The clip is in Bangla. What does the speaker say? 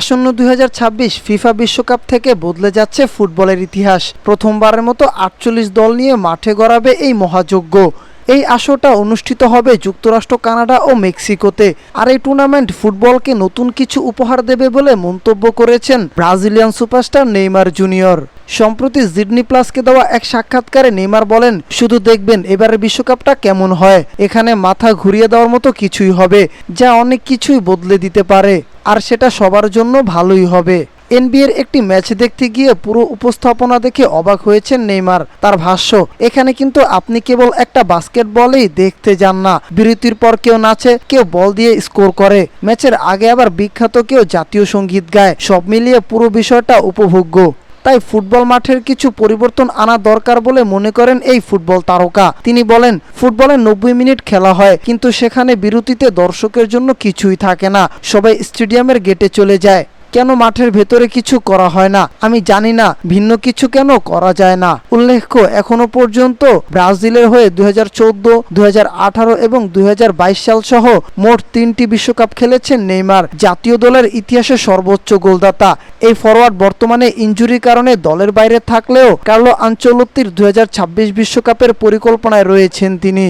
আসন্ন দুই হাজার ছাব্বিশ ফিফা বিশ্বকাপ থেকে বদলে যাচ্ছে ফুটবলের ইতিহাস। প্রথমবারের মতো আটচল্লিশ দল নিয়ে মাঠে গড়াবে এই মহাযজ্ঞ। এই আসরটা অনুষ্ঠিত হবে যুক্তরাষ্ট্র, কানাডা ও মেক্সিকোতে। আর এই টুর্নামেন্ট ফুটবলকে নতুন কিছু উপহার দেবে বলে মন্তব্য করেছেন ব্রাজিলিয়ান সুপারস্টার নেইমার জুনিয়র। সম্প্রতি জিডনি প্লাসকে দেওয়া এক সাক্ষাৎকারে নেইমার বলেন, শুধু দেখবেন, এবারের বিশ্বকাপটা কেমন হয়? এখানে মাথা ঘুরিয়ে দেওয়ার মতো কিছুই হবে, যা অনেক কিছুই বদলে দিতে পারে, আর সেটা সবার জন্য ভালোই হবে। এনবিএর একটি ম্যাচ দেখতে গিয়ে পুরো উপস্থাপনা দেখে অবাক হয়েছেন নেইমার। তার ভাষ্য, এখানে কিন্তু আপনি কেবল একটা বাস্কেটবলই দেখতে যান না। বিরতির পর কেউ নাচে, কেউ বল দিয়ে স্কোর করে। ম্যাচের আগে আবার বিখ্যাত কেউ জাতীয় সংগীত গায়। সব মিলিয়ে পুরো বিষয়টা উপভোগ্য। তাই ফুটবল মাঠের কিছু পরিবর্তন আনা দরকার বলে মনে করেন এই ফুটবল তারকা। তিনি বলেন, ফুটবলে নব্বই মিনিট খেলা হয়, কিন্তু সেখানে বিরতিতে দর্শকের জন্য কিছুই থাকে না। সবাই স্টেডিয়ামের গেটে চলে যায়। কেন মাঠের ভেতরে কিছু করা হয় না? আমি জানি না, ভিন্ন কিছু কেন করা যায় না? উল্লেখ্য, এখনও পর্যন্ত ব্রাজিলের হয়ে দুই হাজার চোদ্দ এবং দুই সাল সহ মোট তিনটি বিশ্বকাপ খেলেছেন নেইমার, জাতীয় দলের ইতিহাসে সর্বোচ্চ গোলদাতা। এই ফরওয়ার্ড বর্তমানে ইনজুরির কারণে দলের বাইরে থাকলেও কার্লো আঞ্চলত্তির দুই বিশ্বকাপের পরিকল্পনায় রয়েছেন তিনি।